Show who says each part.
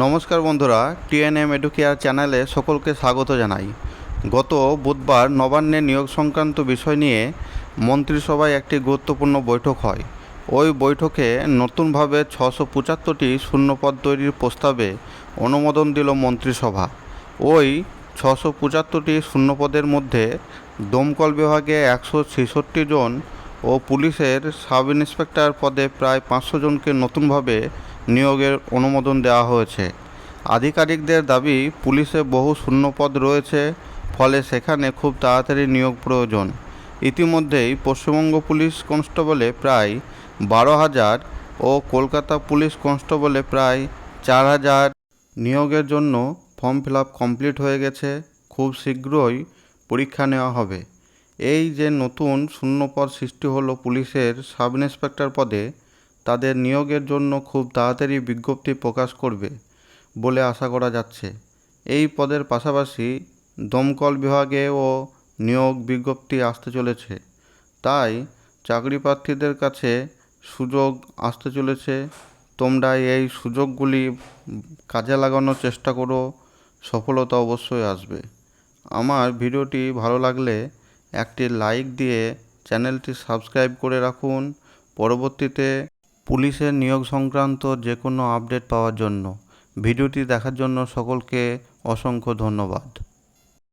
Speaker 1: নমস্কার বন্ধুরা, TNM educare চ্যানেলে সকলকে স্বাগত জানাই। গত বুধবার নবান্নে নিয়োগ সংক্রান্ত বিষয় নিয়ে মন্ত্রিসভায় একটি গুরুত্বপূর্ণ বৈঠক হয়। ওই বৈঠকে নতুনভাবে ছশো পঁচাত্তরটি শূন্যপদ তৈরির প্রস্তাবে অনুমোদন দিল মন্ত্রিসভা। ওই ছশো পঁচাত্তরটি শূন্যপদের মধ্যে দমকল বিভাগে একশো ছেষট্টি জন ও পুলিশের সাব ইন্সপেক্টর পদে প্রায় পাঁচশো জনকে নতুনভাবে নিয়োগের অনুমোদন দেওয়া হয়েছে। আধিকারিকদের দাবি, পুলিশে বহু শূন্যপদ রয়েছে, ফলে সেখানে খুব তাড়াতাড়ি নিয়োগ প্রয়োজন। ইতিমধ্যেই পশ্চিমবঙ্গ পুলিশ কনস্টেবলে প্রায় বারো হাজার ও কলকাতা পুলিশ কনস্টেবলে প্রায় চার হাজার নিয়োগের জন্য ফর্ম ফিল কমপ্লিট হয়ে গেছে। খুব শীঘ্রই পরীক্ষা নেওয়া হবে। এই যে নতুন শূন্যপদ সৃষ্টি হলো পুলিশের সাব ইন্সপেক্টর পদে তাদের নিয়োগের জন্য খুব তাড়াতাড়ি বিজ্ঞপ্তি প্রকাশ করবে বলে আশা করা যাচ্ছে। এই পদের পাশাপাশি দমকল বিভাগেও নিয়োগ বিজ্ঞপ্তি আসতে চলেছে। তাই চাকরি প্রার্থীদের কাছে সুযোগ আসতে চলেছে। তোমরা এই সুযোগগুলি কাজে লাগানোর চেষ্টা করো, সফলতা অবশ্যই আসবে। আমার ভিডিওটি ভালো লাগলে একটি লাইক দিয়ে চ্যানেলটি সাবস্ক্রাইব করে রাখুন। পরবর্তীতে পুলিশের নিয়োগ সংক্রান্ত যে কোনো আপডেট পাওয়ার জন্য। ভিডিওটি দেখার জন্য সকলকে অসংখ্য ধন্যবাদ।